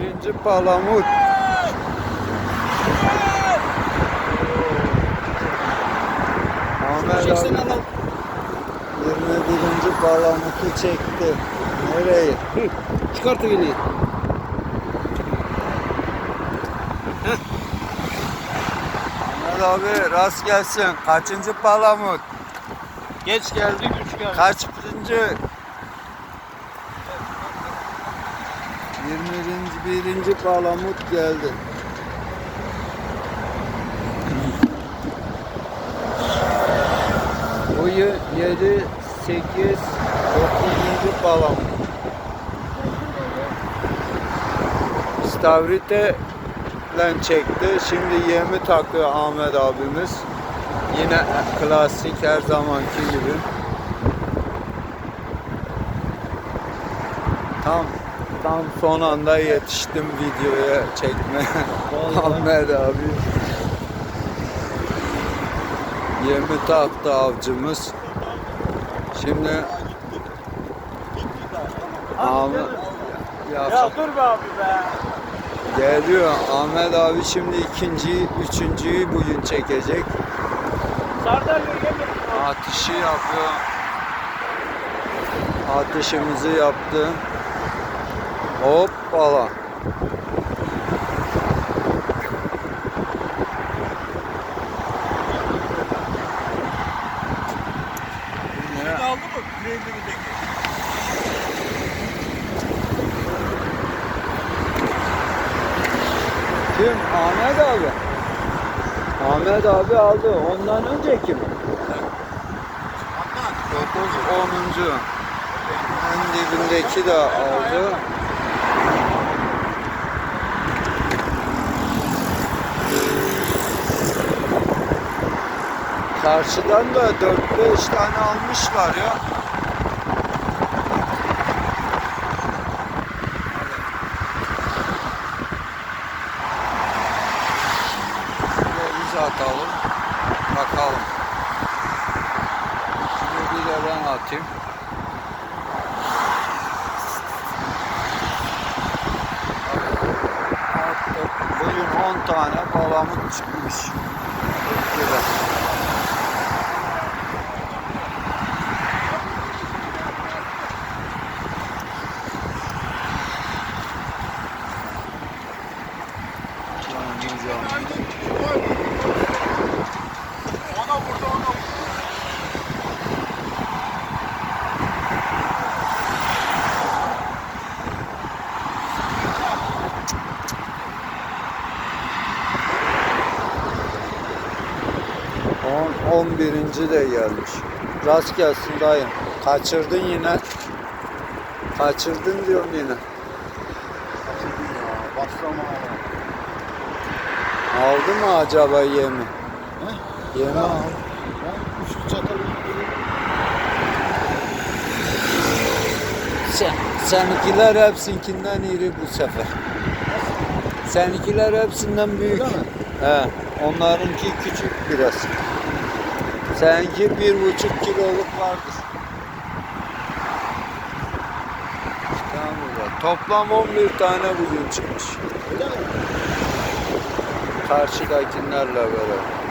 21. Palamut. Ahmet abi Çeksene lan. 21. Palamut'u çekti. Nereye? Hı, Çıkart iğneyi. Ahmet abi rast gelsin. Kaçıncı Palamut? Geç geldi, güç geldi. Kaçıncı? 21. birinci Palamut geldi. Bu 7, 8, 9. Palamut. İstavrite lan çekti. Şimdi yemi takıyor Ahmet abimiz. Yine klasik her zamanki gibi. Tam tam son anda yetiştim videoya çekme. Ahmet abi. Yemi taktı avcımız. Şimdi Ahmet ya, Ya dur be abi be. geliyor. Ahmet abi şimdi ikinciyi, üçüncüyü bugün çekecek. Yemedim. Atışı yapıyor. Atışımızı yaptı. Hoppala. Aldı mı? Güreğindeki. Kim? Ahmet abi. Ahmet abi aldı. Ondan önce kim? 9 10. En dibindeki de aldı. Karşıdan da 4-5 tane almışlar ya. Şuraya atalım. Bakalım. Şimdi bir de ben atayım. Bugün 10 tane palamut çıkmış. Güzel. 11. de gelmiş. Rast gelsin dayım. Kaçırdın yine. Kaçırdın diyorum yine. Baksana. Aldı mı acaba yemi? Yemi Ya. al. Ben üçlü çatal Sen, seninkiler hepsinkinden iri bu sefer. Seninkiler hepsinden büyük. He, onlarınki küçük biraz. Seninki bir buçuk kiloluk vardır. İstanbul'da. Toplam 11 tane bugün çıkmış. Öyle mi? Karşıdakilerle beraber.